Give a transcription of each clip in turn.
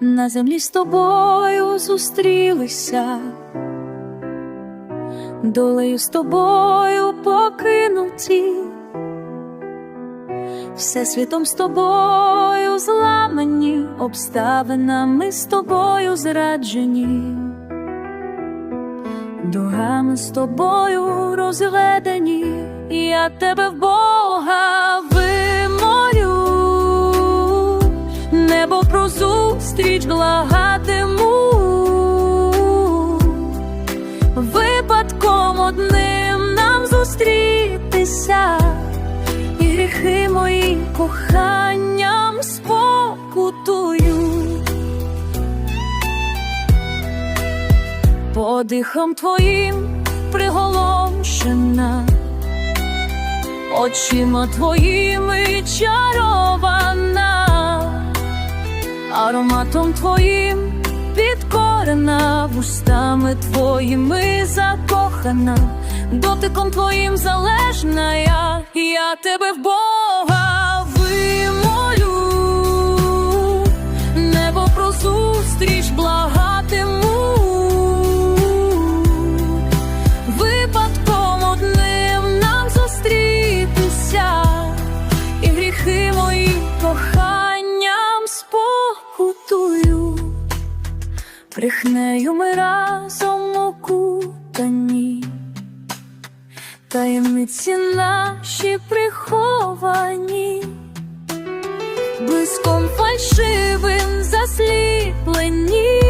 на землі з тобою зустрілися, долею з тобою покинуті, всесвітом з тобою зламані, обставинами з тобою зраджені, дорогами з тобою розведені, я тебе в Бога небо про зустріч благатиму, випадком одним нам зустрітися, і гріхи мої коханням спокутують. Подихом твоїм приголомшена, очима твоїми чарована, ароматом твоїм підкорена, вустами твоїми закохана, дотиком твоїм залежна я, я тебе в Бога брехнею ми разом окутані, таємниці наші приховані, блиском фальшивим засліплені.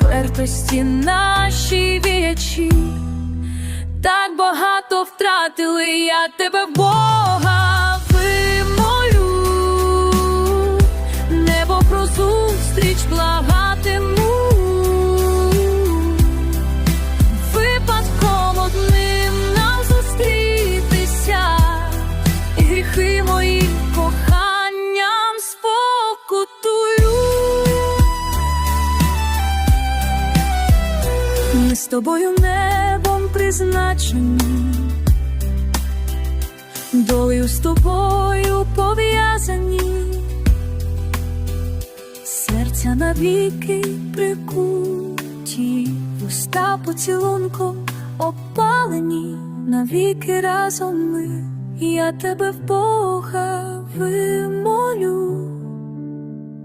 Впертості наші вічі, так багато втратили, я тебе Бога Ми з тобою небом призначені, долею з тобою пов'язані, серця навіки прикуті, вуста поцілунком опалені, навіки разом ми, я тебе в Бога вимолю.